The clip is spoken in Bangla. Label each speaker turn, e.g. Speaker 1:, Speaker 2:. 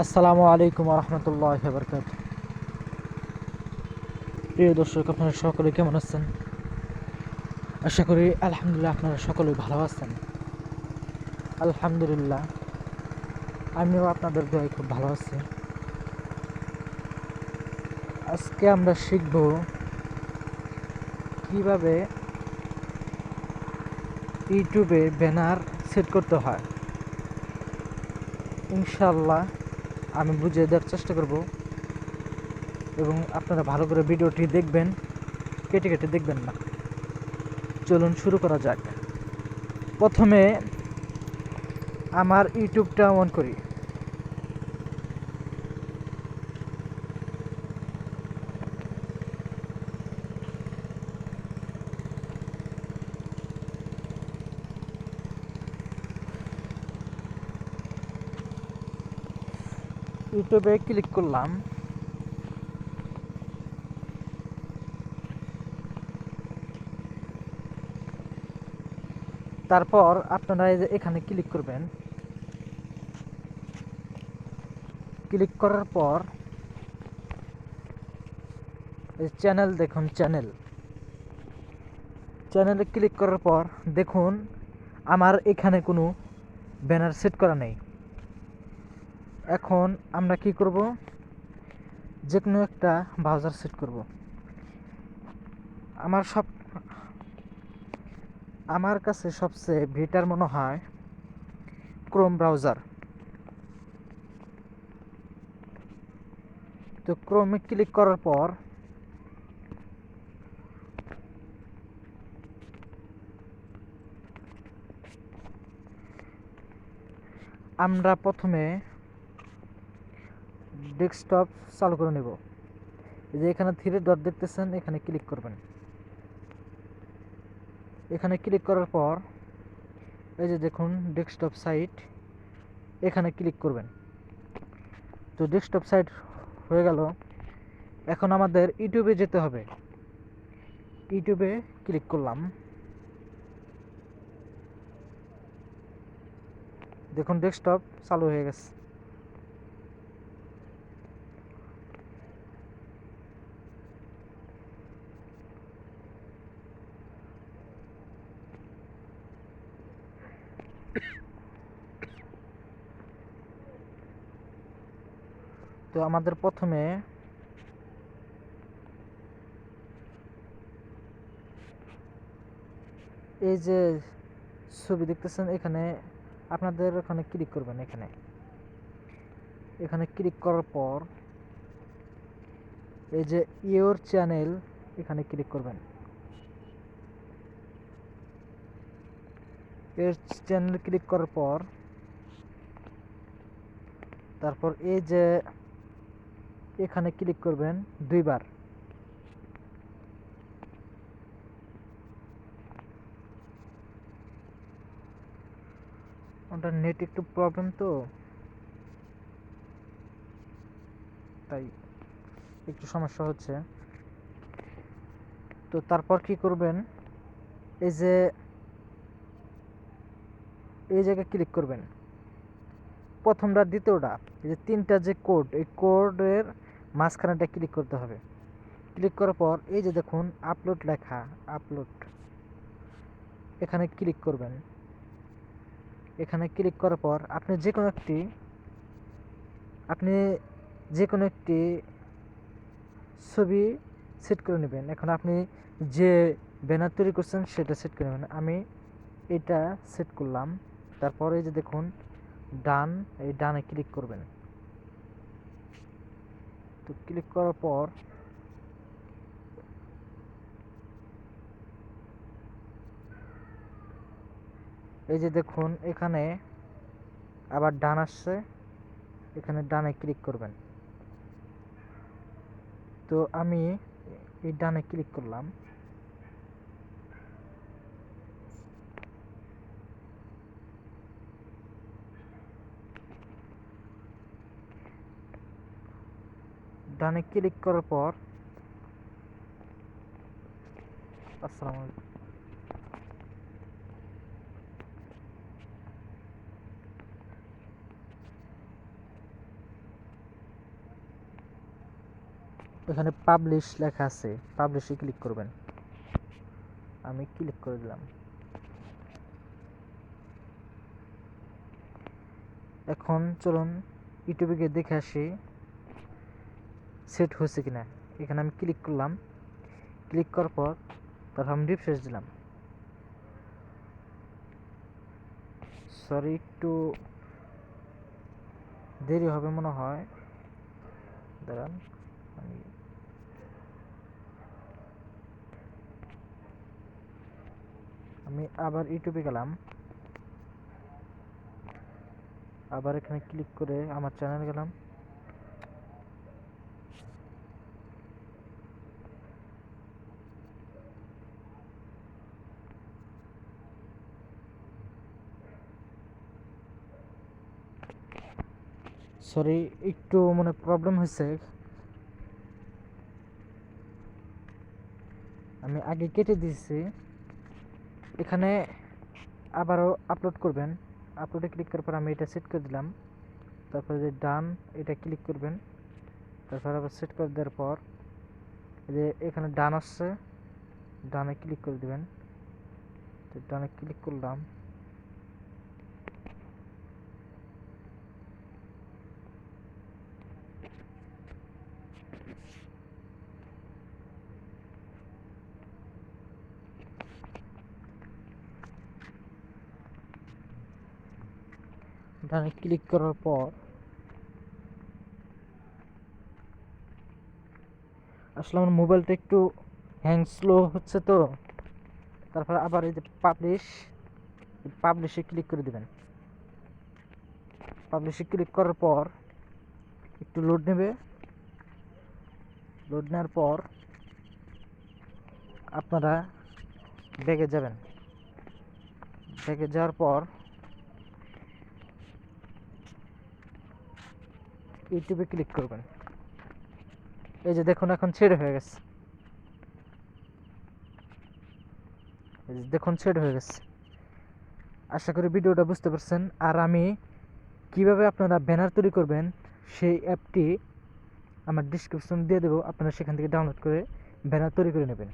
Speaker 1: আসসালামু আলাইকুম রহমতুল্লাহ বরকাত প্রিয় দর্শক, আপনারা সকলে কেমন আছেন? আশা করি আলহামদুলিল্লাহ আপনারা সকলেই ভালো আছেন। আলহামদুলিল্লাহ, আমিও আপনাদের দোয়ায় খুব ভালো আছি। আজকে আমরা শিখব কীভাবে ইউটিউবে ব্যানার সেট করতে হয়। ইনশাল্লাহ আমি বুঝিয়ে দেওয়ার চেষ্টা করব। এবং আপনারা ভালো করে ভিডিওটি দেখবেন, কেটে কেটে দেখবেন না। চলুন শুরু করা যাক। প্রথমে আমার ইউটিউবটা অন করি। ইউটিউবে ক্লিক করলাম। তারপর আপনারা এই যে এখানে ক্লিক করবেন। ক্লিক করার পর চ্যানেল দেখুন, চ্যানেল। চ্যানেলে ক্লিক করার পর দেখুন, আমার এখানে কোনো ব্যানার সেট করা নেই। এখন আমরা কি করব? যে কোনো একটা ব্রাউজার সেট করব। আমার সব, আমার কাছে সবচেয়ে বেটার মনে হয় ক্রোম ব্রাউজার তো ক্রোমে ক্লিক করার পর আমরা প্রথমে ডেস্কটপ চালু করে নেব। এই যে এখানে থ্রি ডট দেখতেছেন, এখানে ক্লিক করবেন। এখানে ক্লিক করার পর এই যে দেখুন ডেস্কটপ সাইট, এখানে ক্লিক করবেন। তো ডেস্কটপ সাইট হয়ে গেল। এখন আমাদের ইউটিউবে যেতে হবে। ইউটিউবে ক্লিক করলাম। দেখুন ডেস্কটপ চালু হয়ে গেছে। তো আমাদের প্রথমে এই যে ছবি দেখতেছেন, এখানে আপনাদের ওখানে ক্লিক করবেন এখানে। এখানে ক্লিক করার পর এই যে ইওর চ্যানেল এখানে ক্লিক করবেন। এর চ্যানেল ক্লিক করার পর, তারপর এই যে এখানে ক্লিক করবেন দুইবার। ওটা নেট একটু প্রবলেম তো, তাই একটু সমস্যা হচ্ছে। তো তারপর কি করবেন, এই যে এই জায়গায় ক্লিক করবেন। প্রথমটা, দ্বিতীয়টা, এই যে তিনটা যে কোড এই কোডের মাঝখানেটা ক্লিক করতে হবে। ক্লিক করার পর এই যে দেখুন আপলোড লেখা আপলোড এখানে ক্লিক করবেন। এখানে ক্লিক করার পর আপনি যে কোনো একটি, আপনি যে কোনো একটি ছবি সেট করে নেবেন। এখন আপনি যে ব্যানার তৈরি করছেন, সেটা সেট করে নেবেন। আমি এটা সেট করলাম। তারপরে এই যে দেখুন, ডান, এই ডানে ক্লিক করবেন। তো ক্লিক করার পর এই যে দেখুন, এখানে আবার ডান আসছে, এখানে ডানে ক্লিক করবেন। তো আমি এই ডানে ক্লিক করলাম। ডানে ক্লিক করার পর, আসসালামু আলাইকুম। এখানে পাবলিশ লেখা আছে পাবলিশে ক্লিক করবেন। আমি ক্লিক করে দিলাম। এখন চলুন, ইউটিউবে গিয়ে দেখে আসি। সেট হয়েছে কিনা, এখানে আমি ক্লিক করলাম। ক্লিক করার পর তারপর আমি রিফ্রেশ দিলাম। সরি একটু দেরি হবে মনে হয়। দাঁড়ান, আমি আমি আবার ইউটিউবে গেলাম। আবার এখানে ক্লিক করে আমার চ্যানেল গেলাম। সরি, একটু মানে প্রবলেম হয়েছে আমি আগে কেটে দিয়েছি এখানে আবারও আপলোড করবেন। আপলোডে ক্লিক করার পর আমি এটা সেট করে দিলাম। তারপরে যে ডান এটা ক্লিক করবেন। তারপর আবার সেট করে দেওয়ার পর যে এখানে ডান আসছে। ডানে ক্লিক করে দেবেন। তো ডানে ক্লিক করলাম। ডানে ক্লিক করার পর আসলে আমার মোবাইলটা একটু হ্যাং স্লো হচ্ছে তো। তারপর আবার এই যে পাবলিশ পাবলিশে ক্লিক করে দেবেন। পাবলিশে ক্লিক করার পর একটু লোড নেবে। লোড নেওয়ার পর আপনারা ব্যাগে যাবেন। ব্যাগে যাওয়ার পর ইউটিউবে ক্লিক করবেন। এই যে দেখুন, এখন ছেড়ে হয়ে গেছে। দেখুন, ছেড়ে হয়ে গেছে। আশা করি ভিডিওটা বুঝতে পারছেন। আর আমি কীভাবে আপনারা ব্যানার তৈরি করবেন, সেই অ্যাপটি আমার ডিসক্রিপশন দিয়ে দেবো। আপনারা সেখান থেকে ডাউনলোড করে ব্যানার তৈরি করে নেবেন।